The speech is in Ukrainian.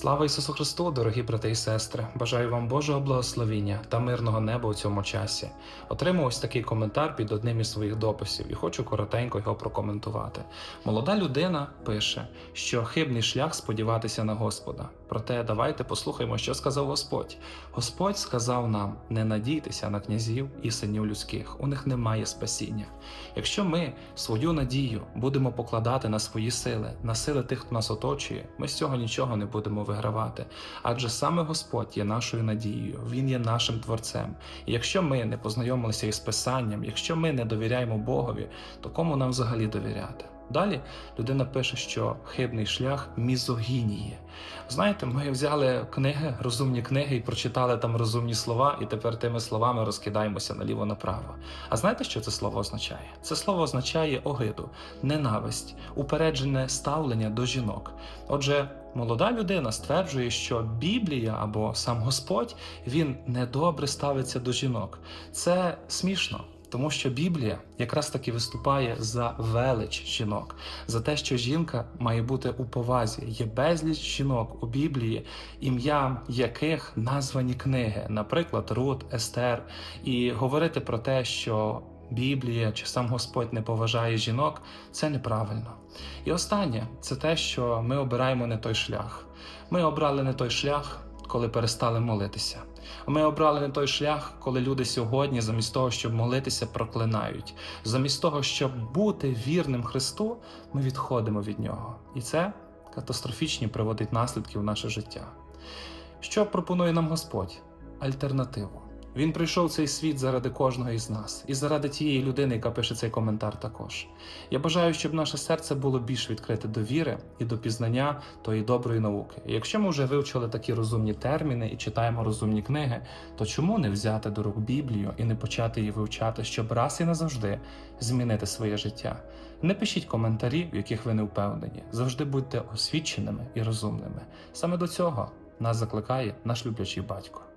Слава Ісусу Христу, дорогі брати і сестри! Бажаю вам Божого благословіння та мирного неба у цьому часі. Отримав ось такий коментар під одним із своїх дописів і хочу коротенько його прокоментувати. Молода людина пише, що хибний шлях сподіватися на Господа. Проте давайте послухаємо, що сказав Господь. Господь сказав нам: не надійтеся на князів і синів людських, у них немає спасіння. Якщо ми свою надію будемо покладати на свої сили, на сили тих, хто нас оточує, ми з цього нічого не будемо вигравати. Адже саме Господь є нашою надією, Він є нашим творцем. І якщо ми не познайомилися із Писанням, якщо ми не довіряємо Богові, то кому нам взагалі довіряти? Далі людина пише, що хибний шлях мізогінії. Знаєте, ми взяли книги, розумні книги, і прочитали там розумні слова, і тепер тими словами розкидаємося наліво-направо. А знаєте, що це слово означає? Це слово означає огиду, ненависть, упереджене ставлення до жінок. Отже, молода людина стверджує, що Біблія або сам Господь він недобре ставиться до жінок. Це смішно. Тому що Біблія якраз таки виступає за велич жінок, за те, що жінка має бути у повазі. Є безліч жінок у Біблії, ім'я яких названі книги, наприклад, Рут, Естер, і говорити про те, що Біблія чи сам Господь не поважає жінок, це неправильно. І останнє це те, що ми обираємо не той шлях. Ми обрали не той шлях, коли перестали молитися. Ми обрали не той шлях, коли люди сьогодні, замість того, щоб молитися, проклинають. Замість того, щоб бути вірним Христу, ми відходимо від нього. І це катастрофічні приводить наслідки в наше життя. Що пропонує нам Господь? Альтернативу. Він прийшов в цей світ заради кожного із нас і заради тієї людини, яка пише цей коментар також. Я бажаю, щоб наше серце було більш відкрите до віри і до пізнання тої доброї науки. І якщо ми вже вивчили такі розумні терміни і читаємо розумні книги, то чому не взяти до рук Біблію і не почати її вивчати, щоб раз і назавжди змінити своє життя? Не пишіть коментарі, в яких ви не впевнені. Завжди будьте освіченими і розумними. Саме до цього нас закликає наш люблячий батько.